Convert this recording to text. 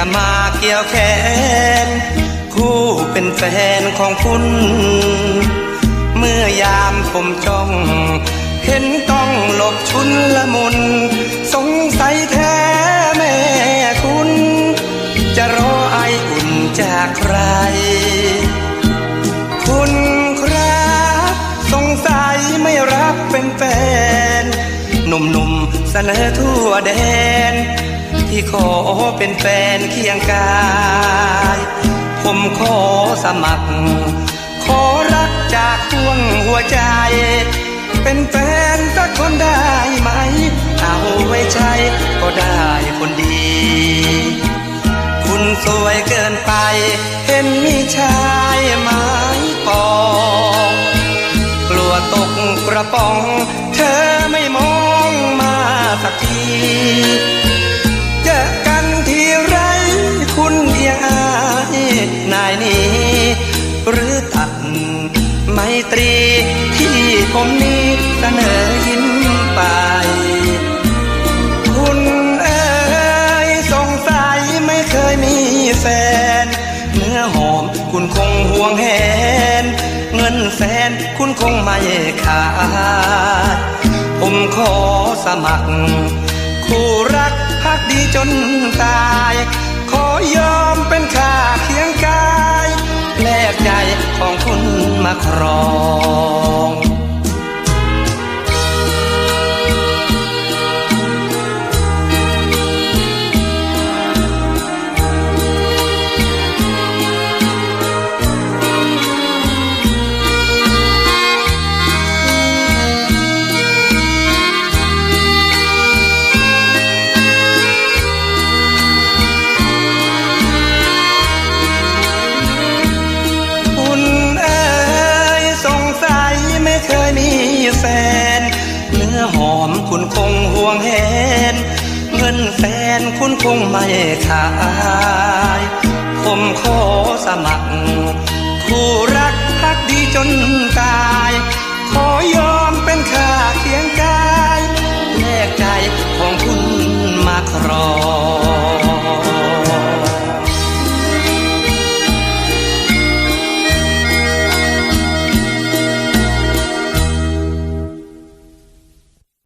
จะมาเกี่ยวแขน คู่เป็นแฟนของคุณ เมื่อยามผมจ้อง เห็นต้องหลบชุนละมุน สงสัยแท้แม่คุณ จะรอไออุ่นจากใคร คุณครับ สงสัยไม่รักเป็นแฟนหนุ่มๆเสนอทั่วแดน ที่ขอเป็นแฟนเคียงกาย ผมขอสมัคร ขอรักจากดวงหัวใจ เป็นแฟนสักคนได้ไหม เอาไว้ใช้ก็ได้คนดี คุณสวยเกินไป เห็นมีชายไม้ปอง กลัวตกกระป๋อง เธอไม่มอง ผมนี้เสนอยิ้มไป คุณเอ๋ยสงสัยไม่เคยมีแฟน เนื้อหอมคุณคงห่วงแหน เงินแสนคุณคงไม่ขาด ผมขอสมัคร คู่รักพักดีจนตาย ขอยอมเป็นข้าเคียงกายแลกใจของคุณมาครอง คุณคงห่วงเห็น เงินแฟนคุณคงไม่ขาย ผมขอสมัคร คู่รักพักดีจนตาย